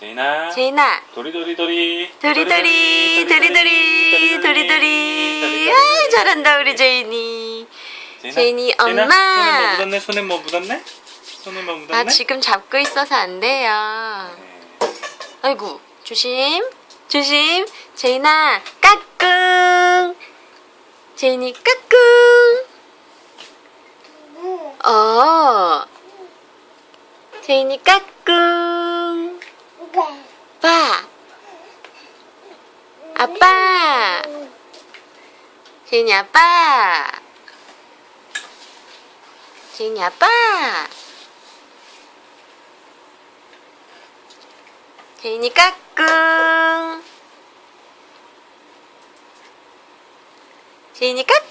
제인아. 제인아 도리도리도리. 도리도리 도리도리 도리도리 아 잘한다 우리 제인이 제인아, 엄마. 손에 뭐 묻었네? 손에 뭐 묻었네? 손에 뭐 묻었네? 아 지금 잡고 있어서 안 돼요 네. 아이고 조심 조심 제인아 까꿍 제인이 까꿍 어 제인이 까꿍 봐 아빠. 제인이 아빠. 제인이 아빠. 제인이 까꿍. 제인이 까꿍.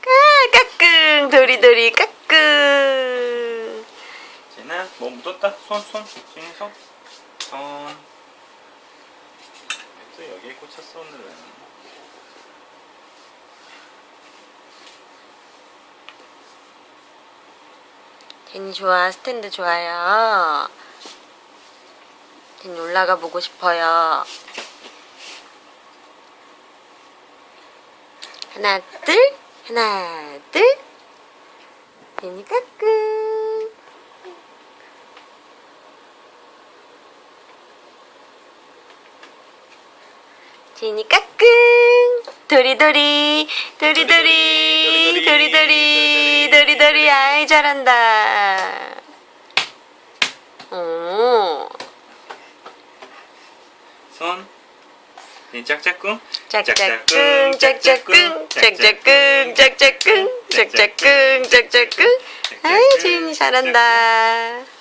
까 까꿍. 도리도리 까꿍. 제인아, 뭐 묻었다? 손, 손. 제인 손. 손. 또 여기에 꽂혔어, 오늘은. 제인이 좋아 스탠드 좋아요. 제인이 올라가 보고 싶어요. 하나 둘. 하나 둘. 제인이 까꿍 제인이 까꿍 도리도리 도리도리 도리도리 도리도리 아이 잘한다 오 손. 제인 짝짝꿍. 짝짝꿍 짝짝꿍 짝짝꿍 짝짝꿍 짝짝꿍 짝짝꿍 아이 제인이 잘한다